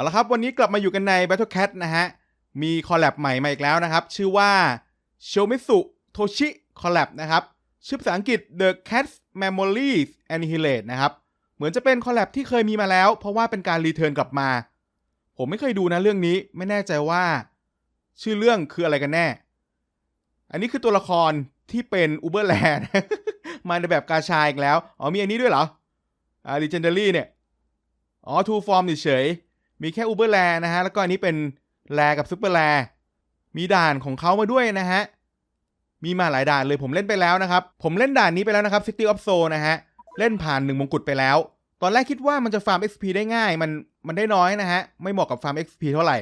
เอาละครับ วันนี้กลับมาอยู่กันใน Battle Cat นะฮะ มีคอลแลบใหม่มาอีกแล้วนะครับ ชื่อว่า Shomitsu Toshi Collab นะครับ ชื่อภาษาอังกฤษ The Cat's Memories Annihilate นะครับ เหมือนจะเป็นคอลแลบที่เคยมีมาแล้ว เพราะว่าเป็นการรีเทิร์นกลับมา ผมไม่เคยดูนะเรื่องนี้ไม่แน่ใจว่า ชื่อเรื่องคืออะไรกันแน่ อันนี้คือตัวละครที่เป็นอูเบอร์แลนด์มาในแบบกาชาอีกแล้ว อ๋อมีอันนี้ด้วยเหรออ่า Legendary เนี่ย อ๋อ Two Form เฉยๆ มีแค่อูเบอร์แลนะฮะ แล้วก็อันนี้เป็นแลกับซูเปอร์แลมีด่านของเขามาด้วยนะฮะ มีมาหลายด่านเลยผมเล่นไปแล้วนะครับ ผมเล่นด่านนี้ไปแล้วนะครับ City of Soul นะฮะ เล่นผ่านหนึ่งมงกุฎไปแล้ว ตอนแรกคิดว่ามันจะฟาร์ม XP ได้ง่าย มันมันได้น้อยนะฮะ ไม่เหมาะกับฟาร์ม XP เท่าไหร่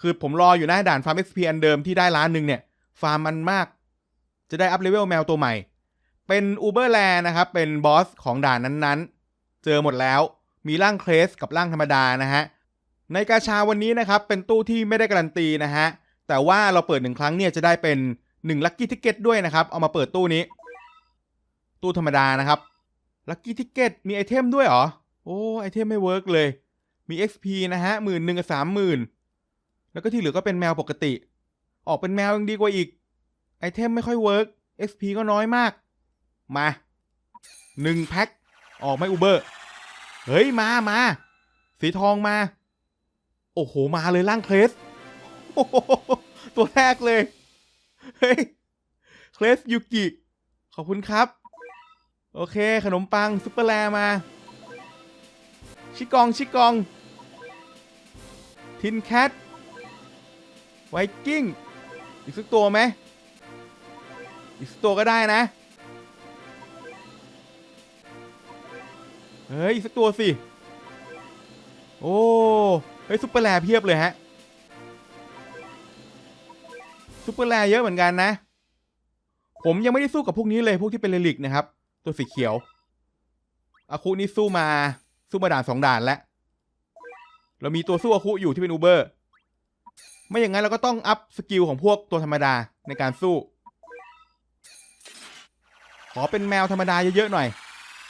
คือผมรออยู่หน้าด่านฟาร์ม XP อันเดิมที่ได้ล้านหนึ่งเนี่ย ฟาร์มมันมาก จะได้อัพเลเวลแมวตัวใหม่ เป็นอูเบอร์แลนะครับ เป็นบอสของด่านนั้นๆ เจอหมดแล้ว มีร่างเครสกับร่างธรรมดานะฮะ ในกาชาวันนี้นะครับ เป็นตู้ที่ไม่ได้การันตีนะฮะ แต่ว่าเราเปิดหนึ่งครั้งเนี่ยจะได้เป็น1ลัคกี้ทิกเก็ตด้วยนะครับ เอามาเปิดตู้นี้ ตู้ธรรมดานะครับลัคกี้ทิกเก็ตมีไอเทมด้วยเหรอ โอ้ไอเทมไม่เวิร์กเลย มี XP นะฮะหมื่นหนึ่งกับสามหมื่นแล้วก็ที่เหลือก็เป็นแมวปกติ ออกเป็นแมวยังดีกว่าอีก ไอเทมไม่ค่อยเวิร์ก XP ก็น้อยมาก มาหนึ่งแพ็คออกไม่อูเบอร์ เฮ้ยมามาสีทองมา อ้โห มาเลยร่างเคลสตัวแรกเลย เฮ้ย เคลสยูกิ ขอบคุณครับ โอเค ขนมปังซุปเปอร์แลมา ชิกอง ชิกอง ทินแคท ไวกิ้ง อีกสักตัวไหม อีกสักตัวก็ได้นะ เฮ้ย อีกสักตัวสิ โอ้ เฮ้ยซุปเปอร์แลเพียบเลยฮะซุปเปอร์แลเยอะเหมือนกันนะ ผมยังไม่ได้สู้กับพวกนี้เลยพวกที่เป็นเรลิกนะครับ ตัวสีเขียวอาคุนี่สู้มาสู้มาด่านสองด่านแล้วเรามีตัวสู้อาคุอยู่ที่เป็นอูเบอร์ไม่อย่างนั้นเราก็ต้องอัพสกิลของพวกตัวธรรมดาในการสู้ ขอเป็นแมวธรรมดาเยอะๆหน่อย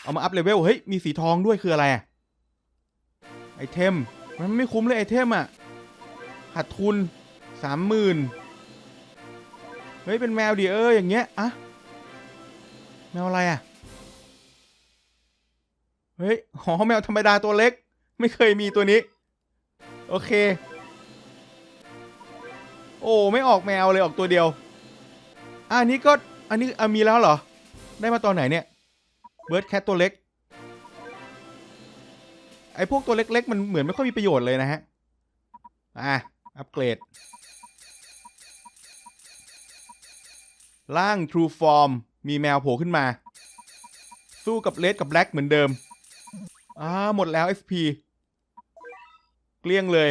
เอามาอัพเลเวล เฮ้ย มีสีทองด้วยคืออะไรไอเทม มันไม่คุ้มเลยไอเทมอะขาดทุนสามหมื่นเฮ้ย เป็นแมวดิเอออย่างเงี้ยอะแมวอะไรอะ เฮ้ยหอแมวธรรมดาตัวเล็ก ไม่เคยมีตัวนี้ โอเค โอ้ไม่ออกแมวเลยออกตัวเดียวอันนี้ก็อันนี้มีแล้วเหรอ ได้มาตอนไหนเนี่ยเบิร์ดแคทตัวเล็ก ไอ้พวกตัวเล็ก ๆ มันเหมือนไม่ค่อยมีประโยชน์เลยนะฮะ อะ อัปเกรดร่าง True Form มีแมวโผล่ขึ้นมา สู้กับเลดกับแบล็กเหมือนเดิม อ่า หมดแล้ว XP เกลี้ยงเลย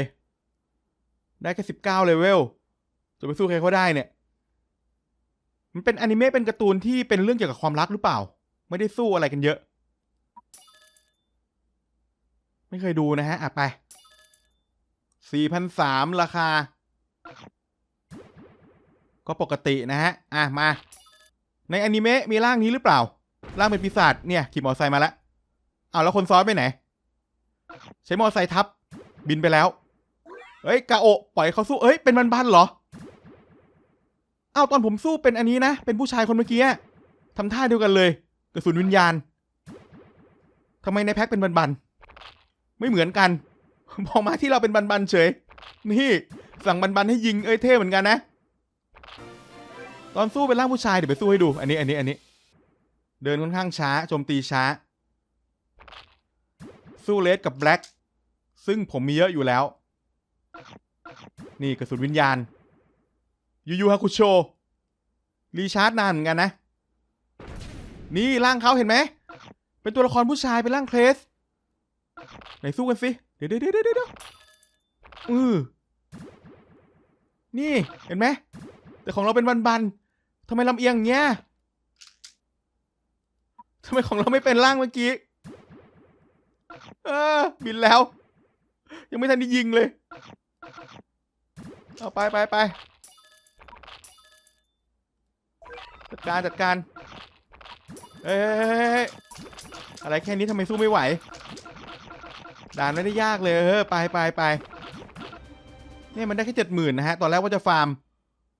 ได้แค่19เลเวล จะไปสู้ใครเขาได้เนี่ย มันเป็นอนิเมะเป็นการ์ตูนที่เป็นเรื่องเกี่ยวกับความรักหรือเปล่า ไม่ได้สู้อะไรกันเยอะ ไม่เคยดูนะฮะ อะไปสี่พันสามราคา ก็ปกตินะฮะ อะ มา ในอนิเมะมีร่างนี้หรือเปล่า ร่างเป็นปีศาจเนี่ย ขี่มอเตอร์ไซค์มาแล้วเอาแล้วคนซ้อนไปไหน ใช้มอเตอร์ไซค์ทับ บินไปแล้ว เฮ้ยกาโอะปล่อยเขาสู้เอ้ย เป็นบันๆเหรออ้าวตอนผมสู้เป็นอันนี้นะ เป็นผู้ชายคนเมื่อกี้ทำท่าเดียวกันเลยกระสุนวิญญาณทำไมในแพ็คเป็นบันๆ ไม่เหมือนกันพอมาที่เราเป็นบันๆเฉย นี่สั่งบันๆให้ยิงเอ้ยเท่เหมือนกันนะ ตอนสู้เป็นร่างผู้ชายเดี๋ยวไปสู้ให้ดู อันนี้อันนี้อันนี้ เดินค่อนข้างช้าโจมตีช้า สู้เลสกับแบล็กซึ่งผมมีเยอะอยู่แล้ว นี่กระสุนวิญญาณ ยูยูฮาคุโชรีชาร์จนานเหมือนกันนะ นี่ร่างเขาเห็นไหม เป็นตัวละครผู้ชายเป็นร่างเคลส ไหนสู้กันสิ เดี๋ยวเดี๋ยวเดี๋ยวเดี๋ยวอือนี่เห็นไหม แต่ของเราเป็นบันๆทำไมลำเอียงเงี้ยทำไมของเราไม่เป็นร่างเมื่อกี้ เออ บินแล้ว ยังไม่ทันได้ยิงเลย เอาไปไปไปจัดการจัดการ เอ้ยอะไรแค่นี้ทำไมสู้ไม่ไหว ด่านไม่ได้ยากเลยเออไปไปไปเนี่ยมันได้แค่เจ็ดหมื่นนะฮะ ตอนแรกว่าจะฟาร์ม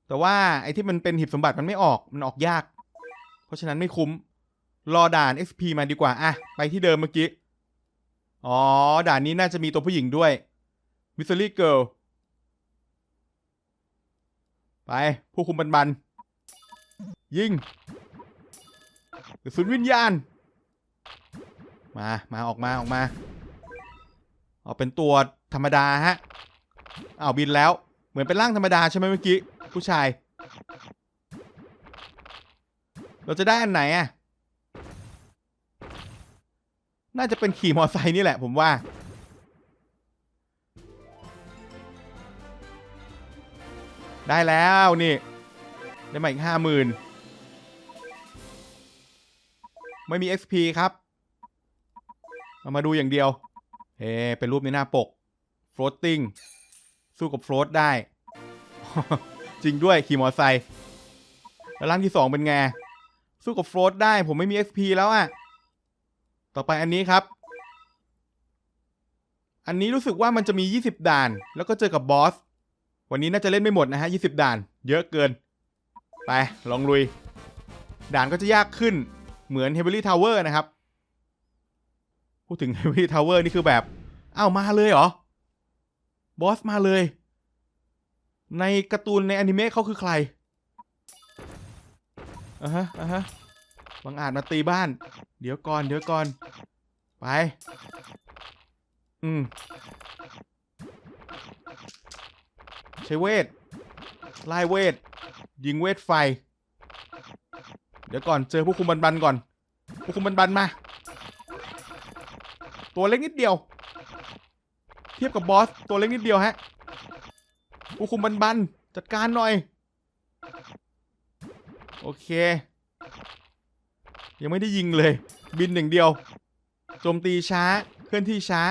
แต่ว่าไอ้ที่มันเป็นหีบสมบัติมันไม่ออก มันออกยาก เพราะฉะนั้นไม่คุ้ม รอด่าน XP มาดีกว่า อะ ไปที่เดิมเมื่อกี้ อ๋อ ด่านนี้น่าจะมีตัวผู้หญิงด้วย มิสซิลี่เกิลไป ผู้คุมบันบัน ยิงกระสุนวิญญาณ มา มาออกมาออกมา ออกเป็นตัวธรรมดาฮะเอาบินแล้วเหมือนเป็นร่างธรรมดาใช่ไหมเมื่อกี้ผู้ชาย เราจะได้อันไหนอะน่าจะเป็นขี่มอไซค์นี่แหละผมว่า ได้แล้วนี่ ได้มาอีกห้าหมื่นไม่มี XP ครับเอามาดูอย่างเดียว เฮ้เป็นรูปในหน้าปก floating สู้กับ float ได้ จริงด้วยขี่มอไซค์แล้วร่างที่สองเป็นไง สู้กับ float ได้ ผมไม่มี XP แล้วอะต่อไปอันนี้ครับ อันนี้รู้สึกว่ามันจะมี 20 ด่าน แล้วก็เจอกับบอส วันนี้น่าจะเล่นไม่หมดนะฮะ 20 ด่าน เยอะเกิน ไป ลองลุย ด่านก็จะยากขึ้น เหมือน Heavenly Tower นะครับ พูดถึง Heavenly Tower นี่คือแบบอ้าวมาเลยเหรอบอสมาเลย ในการ์ตูนในอนิเมะเขาคือใครอะฮะอะฮะบังอาจมาตีบ้าน เดี๋ยวก่อน เดี๋ยวก่อน ไป อืมใช้เวทไล่เวท ยิงเวทไฟ เดี๋ยวก่อนเจอผู้คุมบันบันก่อน ผู้คุมบันบันมา ตัวเล็กนิดเดียว เทียบกับบอส ตัวเล็กนิดเดียวฮะผู้คุมบันบันจัดการหน่อย โอเค ยังไม่ได้ยิงเลย บินอย่งเดียวโจมตีช้าเคลื่อนที่ช้า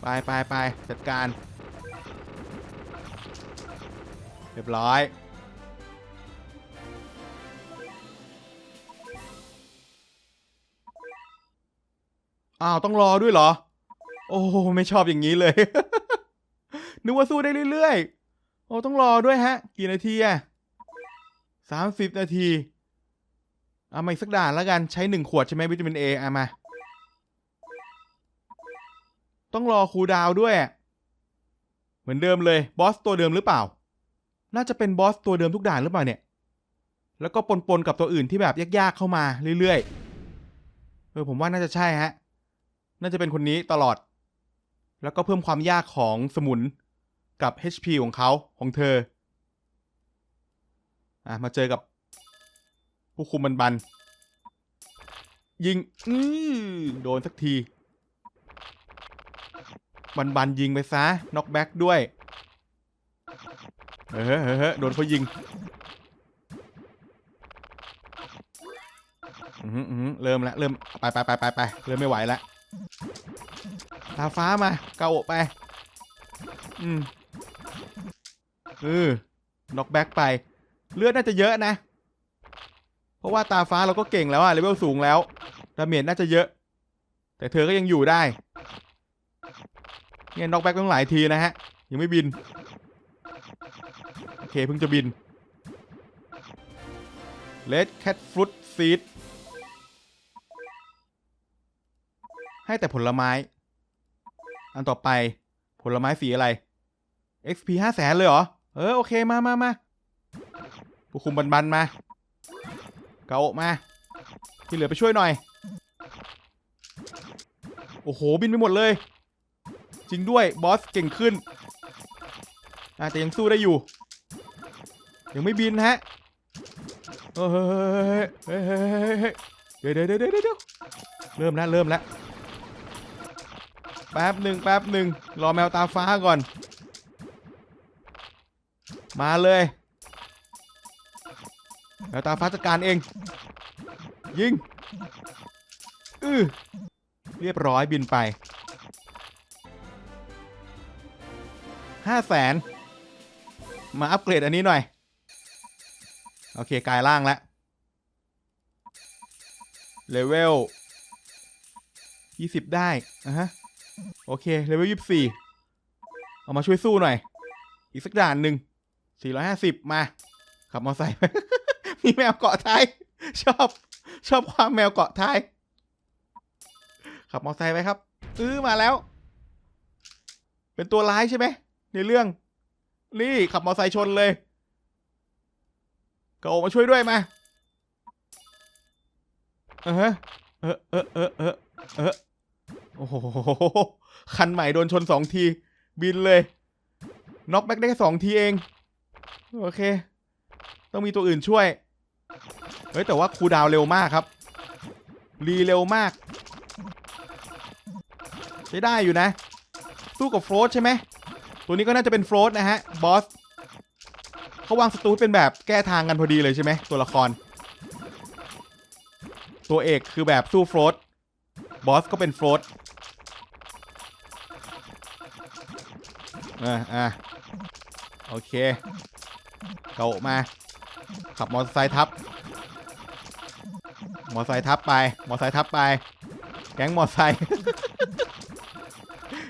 ไปไปไปจัดการ เรียบร้อย อ้าวต้องรอด้วยเหรอ โอ้ไม่ชอบอย่างนี้เลย นึกว่าสู้ได้เรื่อยๆ โอ้ต้องรอด้วยฮะ กี่นาทีอะสามสิบนาทีเอามาอีกสักด่านแล้วกันใช้หนึ่งขวดใช่ไหมวิตามินเอเอามา ต้องรอคูดาวด้วย เหมือนเดิมเลยบอสตัวเดิมหรือเปล่า น่าจะเป็นบอสตัวเดิมทุกด่านหรือเปล่าเนี่ย แล้วก็ปนๆกับตัวอื่นที่แบบยากๆเข้ามาเรื่อยๆเออผมว่าน่าจะใช่ฮะ น่าจะเป็นคนนี้ตลอด แล้วก็เพิ่มความยากของสมุนกับ HP ของเขาของเธออะมาเจอกับผู้คุมบันบัน ยิงอือโดนสักที บันบันยิงไปซะน็อกแบ็กด้วย เฮ้ยเฮ้เฮ้โดนเขายิงอือหืออือหือเริ่มแล้วเริ่มไปไปไปไปไปเริ่มไม่ไหวแล้ว ตาฟ้ามาเกาโอไป อืมเออน็อกแบ็กไป เลือดน่าจะเยอะนะ เพราะว่าตาฟ้าเราก็เก่งแล้วอะเลเวลสูงแล้ว ดาเมจน่าจะเยอะ แต่เธอก็ยังอยู่ได้ เนี่ยน็อกแบ็กต้องหลายทีนะฮะ ยังไม่บิน โอเคเพิ่งจะบิน Red Cat Fruit Seed ให้แต่ผลไม้ อันต่อไปผลไม้สีอะไร XP ห้าแสนเลยเหรอ เออ โอเค มามามาผู้คุมบันบันมาเกาโอะมา ที่เหลือไปช่วยหน่อย โอ้โห บินไปหมดเลย จริงด้วย บอสเก่งขึ้นอาแต่ยังสู้ได้อยู่ ยังไม่บินฮะเฮ้ยเฮ้ยเฮ้ยเฮ้ยเฮ้ยเดี๋ยวเดี๋ยวเดี๋ยวเริ่มแล้วเริ่มแล้ว แป๊บหนึ่งแป๊บหนึ่งรอแมวตาฟ้าก่อน มาเลย แมวตาฟ้าจัดการเอง ยิงอือเรียบร้อยบินไปห้าแสนมาอัปเกรดอันนี้หน่อย โอเคกลายร่างแล้วเลเวลยี่สิบได้อะฮะ โอเคเลเวลยี่สิบสี่เอามาช่วยสู้หน่อย อีกสักด่านหนึ่งสี่ร้อยห้าสิบมา ขับมอเตอร์ไซค์มีแมวเกาะท้าย ชอบ ชอบความแมวเกาะท้าย ขับมอเตอร์ไซค์ไปครับอื้อมาแล้ว เป็นตัวร้ายใช่ไหมในเรื่อง นี่ขับมอเตอร์ไซค์ชนเลยก็ออกมาช่วยด้วยมาเออฮะเออเออเออเออเออ โอ้โห คันใหม่โดนชนสองที บินเลย น็อกแบ็กได้แค่สองทีเอง โอเค ต้องมีตัวอื่นช่วย เฮ้ย แต่ว่าคูดาวเร็วมากครับ รีเร็วมาก ใช้ได้อยู่นะ สู้กับโฟลตใช่ไหม ตัวนี้ก็น่าจะเป็นโฟลตนะฮะ บอสเขาวางสตูดเป็นแบบแก้ทางกันพอดีเลยใช่ไหม ตัวละคร ตัวเอกคือแบบสู้โฟลตบอสก็เป็นโฟล อ่าอ่าโอเคเกามา ขับมอเตอร์ไซค์ทับ มอเตอร์ไซค์ทับไป มอเตอร์ไซค์ทับไป แก๊งมอเตอร์ไซค์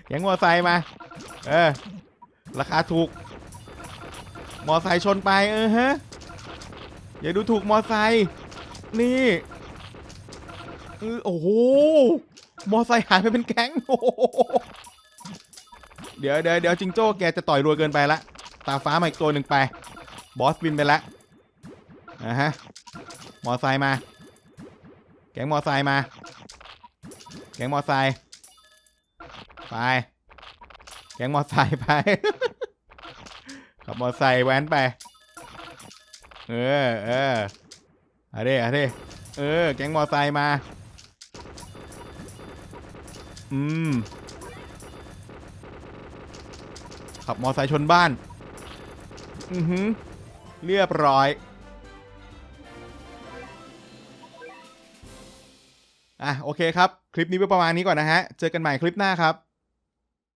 แก๊งมอเตอร์ไซค์มา เออ ราคาถูก มอเตอร์ไซค์ชนไป เออฮะ อย่าดูถูกมอเตอร์ไซค์ นี่เออโอ้โห มอเตอร์ไซค์หายไปเป็นแก๊ง โอ้โห เดี๋ยวเดี๋ยวเดี๋ยวจิงโจ้แกจะต่อยรัวเกินไปละ ตาฟ้ามาอีกตัวหนึ่งไป บอสบินไปละอะฮะ มอไซค์มา แก๊งมอไซค์มา แก๊งมอไซค์ไป แก๊งมอไซค์ไป ขับมอไซค์แว้นไป เออเออเอาดิเอาดิเออ แก๊งมอไซค์มา อืม ขับมอไซค์ชนบ้าน อือหือ เรียบร้อย อะ โอเคครับ คลิปนี้ประมาณนี้ก่อนนะฮะ เจอกันใหม่คลิปหน้าครับ